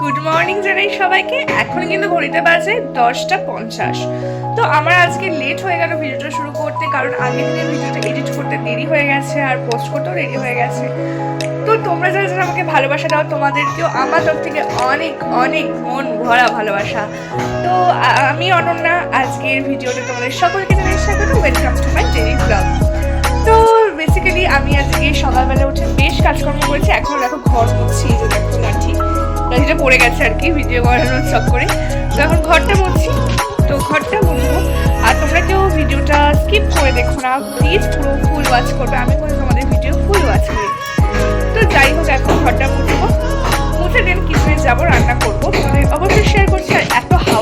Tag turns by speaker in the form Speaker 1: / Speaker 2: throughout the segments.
Speaker 1: Good morning জানাই সবাইকে। এখন কিন্তু ঘড়িতে বাজে দশটা পঞ্চাশ। তো আমার আজকে লেট হয়ে গেল ভিডিওটা শুরু করতে, কারণ আগের দিনের ভিডিওটা এডিট করতে দেরি হয়ে গেছে আর পোস্ট করতেও দেরি হয়ে গেছে। তো তোমরা যারা যারা আমাকে ভালোবাসা দাও, তোমাদেরকেও আমার তরফ থেকে অনেক অনেক মন ভরা ভালোবাসা। তো আমি অনন্যা, আজকের ভিডিওতে তোমাদের সকলকে জানাই স্বাগত। Welcome to my daily blog তো বেসিক্যালি আমি আজকে সকালবেলা উঠে বেশ কাজকর্ম করেছি, এখন দেখো ঘর মুছছি যে দেখো লাঠি পড়ে গেছে আর কি, ভিডিও করানোর চক করে। তো এখন ঘরটা মুছছি তো ঘরটা মুছবো। আর তোমরা কেউ ভিডিওটা স্কিপ করে দেখো না প্লিজ পুরো ফুল ওয়াচ করবে। আমি কোনো তোমাদের ভিডিও ফুল ওয়াচ করি তো যাই হোক, এখন ঘরটা মুছবো। মুছে দেন কিচেনে যাব, রান্না করব। তোমাদের অবশ্যই শেয়ার করছি।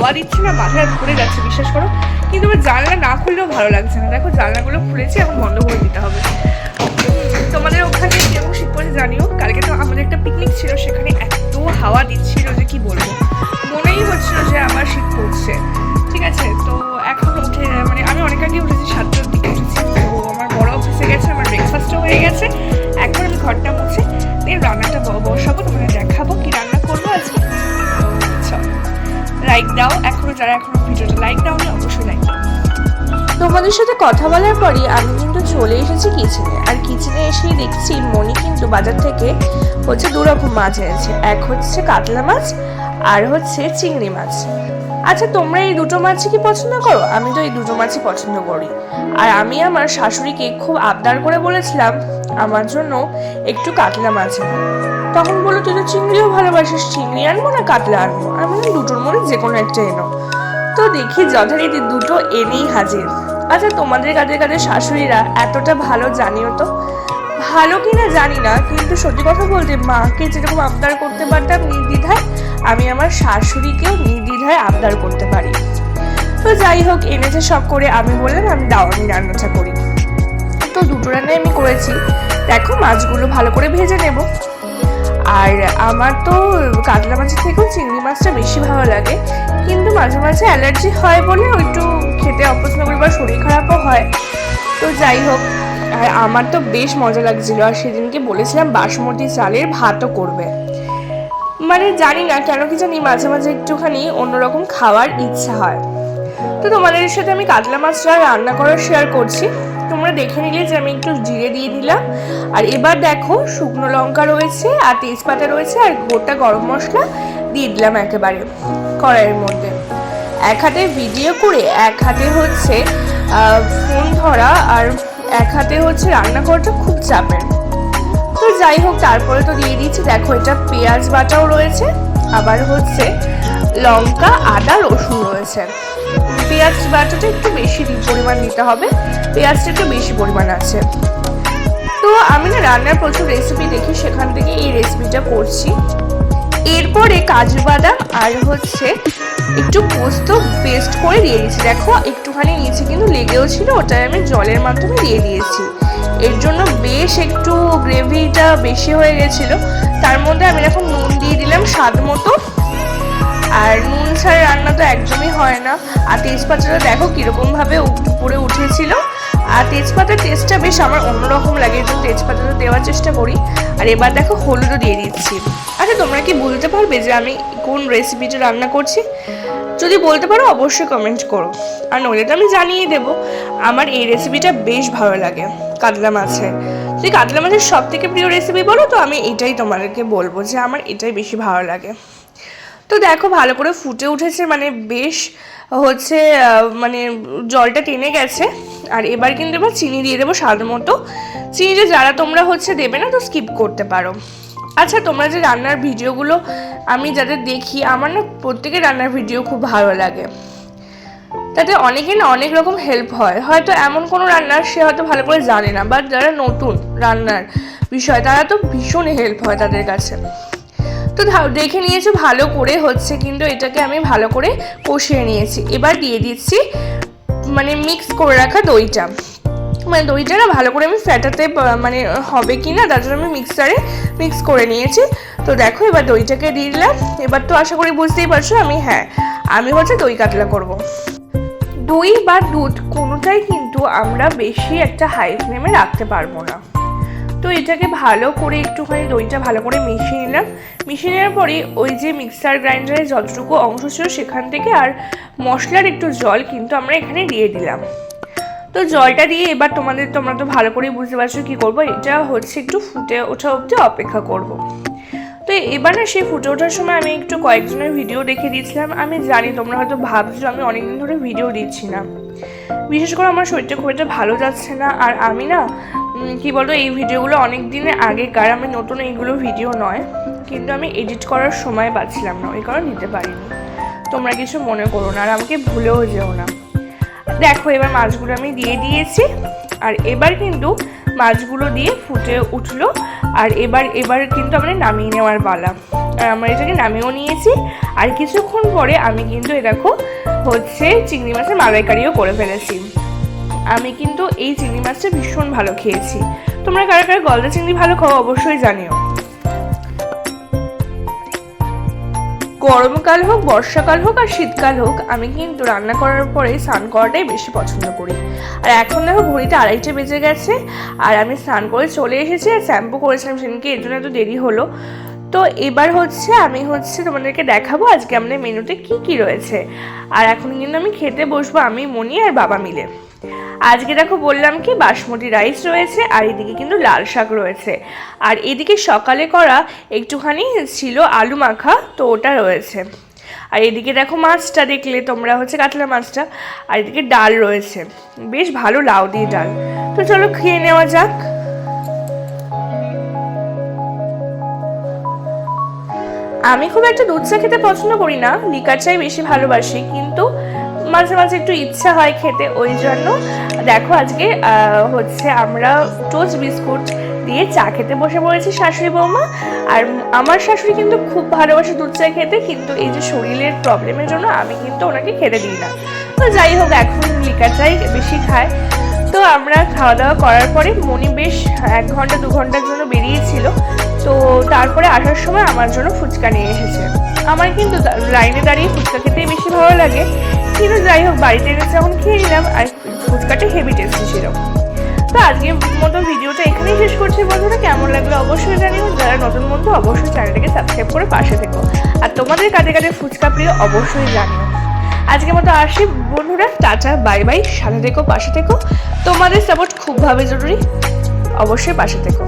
Speaker 1: হাওয়া দিচ্ছে না, মাথায় ঘুরে যাচ্ছে, বিশ্বাস করো। কিন্তু আমার জানলা না খুললেও ভালো লাগছে না। দেখো, জানলাগুলো খুলেছি, এখন বন্ধ করে দিতে হবে। তোমাদের ওখানে কেমন শীত পড়ে জানিও, কালকে তো আমাদের একটা পিকনিক ছিল, সেখানে এত হাওয়া দিচ্ছিল যে কি বলব। মনেই হচ্ছিল যে আমার শীত পড়ছে। ঠিক আছে, তো এখন উঠে মানে আমি অনেক আগে উঠেছি, সাতটার দিকে উঠেছি। তো আমার বড় অফিসে গেছে, আমার ব্রেকফাস্টও হয়ে গেছে। এখন আমি ঘরটা মুছে দিয়ে রান্নাটা বসাবো, তোমাদের দেখাবো কি রান্না লাইক দাও, এখনও যারা এখনও ভিডিওটা লাইক দাও না অবশ্যই লাইক
Speaker 2: তোমাদের সাথে কথা বলার পরই আমি কিন্তু চলে এসেছি কিচেনে আর কিচেনে এসেই দেখছি মনি কিন্তু বাজার থেকে হচ্ছে দু রকম মাছ এনেছে। এক হচ্ছে কাতলা মাছ, আর হচ্ছে চিংড়ি মাছ। আচ্ছা তোমরা এই দুটো মাছই কি পছন্দ করো? আমি তো এই দুটো মাছই পছন্দ করি। আর আমি আমার শাশুড়িকে খুব আবদার করে বলেছিলাম, আমার জন্য একটু কাতলা মাছ এনো। তখন বলল, তুই তো চিংড়িও ভালোবাসিস, চিংড়ি আনব না কাতলা আনব? আমি দুটোর মধ্যে যে কোনো একটা এনো। তো দেখি যথারীতি দুটো এনেই হাজির। আচ্ছা তোমাদের কাদের কাদের শাশুড়িরা এতটা ভালো জানিও তো? ভালো কিনা জানি না, কিন্তু সত্যি কথা বলতে, মাকে যেরকম আবদার করতে পারতাম নির্দ্বিধায় আমি আমার শাশুড়িকেও নির্দ্বিধায় আবদার করতে পারি। তো যাই হোক, এনেছে সব করে আমি বললাম, আমি দাও আমি রান্নাটা করি। তো দুটো রান্নাই আমি করেছি। দেখো, মাছগুলো ভালো করে ভেজে নেব। আর আমার তো কাতলা মাছের থেকেও চিংড়ি মাছটা বেশি ভালো লাগে। কিন্তু মাঝে মাঝে অ্যালার্জি হয় বলে একটু খেতে অপছন্দ করি বা শরীর খারাপও হয়। তো যাই হোক, আর আমার তো বেশ মজা লাগছিল। আর সেদিনকে বলেছিলাম, বাসমতি চালের ভাতও করবে। মানে জানি না কেন কি জানি মাঝে মাঝে একটুখানি অন্যরকম খাওয়ার ইচ্ছা হয়। তো তোমাদের সাথে আমি কাতলা মাছটা রান্না করার শেয়ার করছি, তোমরা দেখে নিলে যে আমি একটু জিরে দিয়ে দিলাম। আর এবার দেখো শুকনো লঙ্কা রয়েছে আর তেজপাতা রয়েছে আর গোটা গরম মশলা দিয়ে দিলাম একেবারে কড়াইয়ের মধ্যে। এক হাতে ভিডিও করে, এক হাতে হচ্ছে ফোন ধরা আর এক হাতে হচ্ছে রান্না করাটা খুব চাপের। তো যাই হোক, তারপরে তো দিয়ে দিচ্ছি দেখো, এটা পেঁয়াজ বাটাও রয়েছে, আবার হচ্ছে লঙ্কা, আদা, রসুন রয়েছে। পেঁয়াজ বাটাটা একটু বেশি পরিমাণ নিতে হবে, পেঁয়াজটা একটু বেশি পরিমাণ আছে। তো আমি না রান্নার প্রচুর রেসিপি দেখি, সেখান থেকে এই রেসিপিটা করছি। এরপরে কাজু বাদাম আর হচ্ছে একটু পোস্ত পেস্ট করে দিয়ে দিয়েছি। দেখো, একটুখানি নিচে কিন্তু লেগেও ছিল, ওটাই আমি জলের মাধ্যমে দিয়ে দিয়েছি। এর জন্য বেশ একটু গ্রেভিটা বেশি হয়ে গেছিল। তার মধ্যে আমি এখন নুন দিয়ে দিলাম স্বাদ মতো। আর নুন ছাড়া রান্না তো একদমই হয় না। আর তেজপাতাটা দেখো কীরকমভাবে উপরে উঠেছিল। আর তেজপাতার টেস্টটা বেশ আমার অন্যরকম লাগে, এই জন্য তেজপাতাটা দেওয়ার চেষ্টা করি। আর এবার দেখো হলুদও দিয়ে দিচ্ছি। আচ্ছা তোমরা কি বলতে পারবে যে আমি কোন রেসিপিটা রান্না করছি? যদি বলতে পারো, অবশ্যই কমেন্ট করো। আর নইলে তো আমি জানিয়ে দেবো। আমার এই রেসিপিটা বেশ ভালো লাগে। কাতলা মাছের। যদি কাতলা মাছের সব থেকে প্রিয় রেসিপি বলো তো? আমি এটাই তোমাদেরকে বলব যে আমার এটাই বেশি ভালো লাগে। তো দেখো, ভালো করে ফুটে উঠেছে মানে বেশ হচ্ছে মানে জলটা টেনে গেছে। আর এবার কিন্তু এবার চিনি দিয়ে দেবো স্বাদ মতো। চিনিটা যারা তোমরা হচ্ছে দেবে না, তো স্কিপ করতে পারো। আচ্ছা তোমরা যে রান্নার ভিডিওগুলো আমি যাদের দেখি, আমার না প্রত্যেকের রান্নার ভিডিও খুব ভালো লাগে। তাতে অনেকে না অনেক রকম হেল্প হয়। হয়তো এমন কোনো রান্নার সে হয়তো ভালো করে জানে না বাট যারা নতুন রান্নার বিষয়, তারা তো ভীষণ হেল্প হয় তাদের কাছে। তো দেখে নিয়েছো ভালো করে হচ্ছে, কিন্তু এটাকে আমি ভালো করে কষিয়ে নিয়েছি। এবার দিয়ে দিচ্ছি মানে মিক্স করে রাখা দইটা। মানে দইটা না ভালো করে আমি ফ্যাটাতে মানে হবে কি না তার জন্য আমি মিক্সারে মিক্স করে নিয়েছি। তো দেখো, এবার দইটাকে দিয়ে দিলাম। এবার তো আশা করি বুঝতেই পারছ আমি হ্যাঁ আমি হচ্ছে দই কাতলা করব।
Speaker 1: দই বা দুধ কোনোটাই কিন্তু আমরা বেশি একটা হাই ফ্লেমে রাখতে পারব না। তো এটাকে ভালো করে একটুখানি দইটা ভালো করে মিশিয়ে নিলাম। মিশিয়ে নেওয়ার পরে ওই যে মিক্সার গ্রাইন্ডারে যতটুকু অংশ ছিল সেখান থেকে আর মশলার একটু জল কিন্তু আমরা এখানে দিয়ে দিলাম। তো জলটা দিয়ে এবার তোমাদের, তোমরা তো ভালো করে বুঝতে পারছ কী করব। এটা হচ্ছে একটু ফুটে ওঠা অবধি অপেক্ষা করব। তো এবার না সেই ফুটে ওঠার সময় আমি একটু কয়েকজনের ভিডিও দেখে দিয়েছিলাম। আমি জানি তোমরা হয়তো ভাবছ, আমি অনেকদিন ধরে ভিডিও দিচ্ছি না। বিশেষ করে আমার শরীরটা খুব একটা ভালো যাচ্ছে না। আর আমি না কি বলতো, এই ভিডিওগুলো অনেক দিনের আগেকার, আমি নতুন এইগুলো ভিডিও নয়। কিন্তু আমি এডিট করার সময় পাচ্ছিলাম না, ওই কারণে দিতে পারিনি। তোমরা কিছু মনে করো না, আর আমাকে ভুলেও যেও না। দেখো, এবার মাছগুলো আমি দিয়ে দিয়েছি। আর এবার কিন্তু মাছগুলো দিয়ে ফুটে উঠল। আর এবার এবার কিন্তু আমরা নামিয়ে নেওয়ার পালা। আর আমরা এটাকে নামিয়েও নিয়েছি। আর কিছুক্ষণ পরে আমি কিন্তু এ দেখো, হচ্ছে চিংড়ি মাছের মালাইকারিও করে ফেলেছি। আমি কিন্তু এই চিংড়ি মাছটা ভীষণ ভালো খেয়েছি। তোমরা কারা কারা গলদা চিংড়ি ভালো খাও অবশ্যই জানিও। গরমকাল হোক, বর্ষাকাল হোক আর শীতকাল হোক, আমি কিন্তু রান্না করার পরে স্নান করাটাই বেশি পছন্দ করি। আর এখন দেখো ঘড়িতে আড়াইটে বেজে গেছে, আর আমি স্নান করে চলে এসেছি আর শ্যাম্পু করেছিলাম সেদিনকে, এর জন্য এত দেরি হলো। তো এবার হচ্ছে আমি হচ্ছে তোমাদেরকে দেখাবো আজকে আমাদের মেনুতে কি কি রয়েছে। আর এখন কিন্তু আমি খেতে বসবো আমি, মনি আর বাবা মিলে। আজকে দেখো বললাম কি, বাসমতি রাইস রয়েছে আর এদিকে কিন্তু লাল শাক রয়েছে। আর এদিকে সকালে করা একটুখানি ছিল আলু মাখা, তো ওটা রয়েছে। আর এদিকে দেখো মাছটা দেখলে তোমরা হচ্ছে কাতলা মাছটা, আর এদিকে ডাল রয়েছে। বেশ ভালো লাউ দিয়ে ডাল। তো চলো খেয়ে নেওয়া যাক। আমি খুব একটা দুধ চা খেতে পছন্দ করি না, লিকার চাই বেশি ভালোবাসি, কিন্তু মাঝে মাঝে একটু ইচ্ছা হয় খেতে, ওই জন্য দেখো আজকে হচ্ছে আমরা টোস্ট বিস্কুট দিয়ে চা খেতে বসে পড়েছি শাশুড়ি বৌমা। আর আমার শাশুড়ি কিন্তু খুব ভালোবাসে দুধ চা খেতে, কিন্তু এই যে শরীরের প্রবলেমের জন্য আমি কিন্তু ওনাকে খেতে দিই না। তো যাই হোক, এখন লিকার চাই বেশি খায়। তো আমরা খাওয়া দাওয়া করার পরে মনি বেশ এক ঘণ্টা, দু ঘণ্টার জন্য বেরিয়েছিল। তো তারপরে আসার সময় আমার জন্য ফুচকা নিয়ে এসেছে। আমার কিন্তু লাইনে দাঁড়িয়ে ফুচকা খেতেই বেশি ভালো লাগে। কিন্তু যাই হোক, বাড়িতে এসে যখন খেয়ে নিলাম, আর ফুচকাটা হেভি টেস্টি ছিল। তো আজকের মতো ভিডিওটা এখানেই শেষ করছি, বন্ধুরা। কেমন লাগল অবশ্যই জানিও, যারা নতুন বন্ধু, অবশ্যই চ্যানেলটাকে সাবস্ক্রাইব করে পাশে থেকো। আর তোমাদের কাদের কাদের ফুচকা প্রিয়, অবশ্যই জানিও। আজকের মতো আসি, বন্ধুরা, টাটা, বাই বাই, সাথে থেকো, পাশে থেকো। তোমাদের সাপোর্ট খুবভাবে জরুরি, অবশ্যই পাশে থেকো।